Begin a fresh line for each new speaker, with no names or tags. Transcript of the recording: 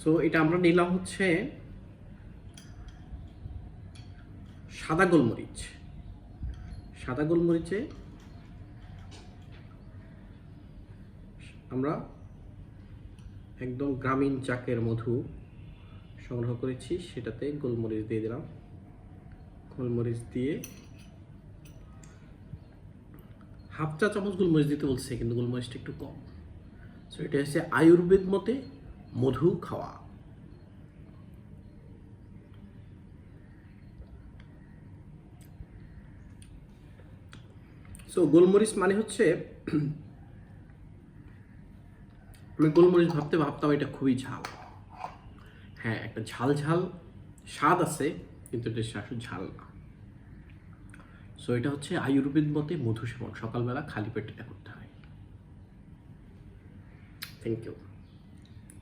So এটা আমরা নিলাম হচ্ছে সাদা গোলমরিচ। সাদা গোলমরিচে আমরা একদম গ্রামীণ চাকের মধু সংগ্রহ করেছি, সেটাতে গোলমরিচ দিয়ে দিলাম। গোলমরিচ দিয়ে হাফ চা চামচ গোলমরিচ দিতে বলছে, কিন্তু গোলমরিচটা একটু কম। সো এটা হচ্ছে আয়ুর্বেদ মতে মধু খাওয়া। সো গোলমরিচ মানে হচ্ছে, আমি গোলমরিচ ভাবতে ভাবতাম এটা খুবই ঝাল। হ্যাঁ একটা ঝাল ঝাল, স্বাদ আছে, কিন্তু এটা আসলে ঝাল না। সো এটা হচ্ছে আয়ুর্বেদ মতে মধু সেবন সকালবেলা খালি পেটে এটা করতে হয়। Thank you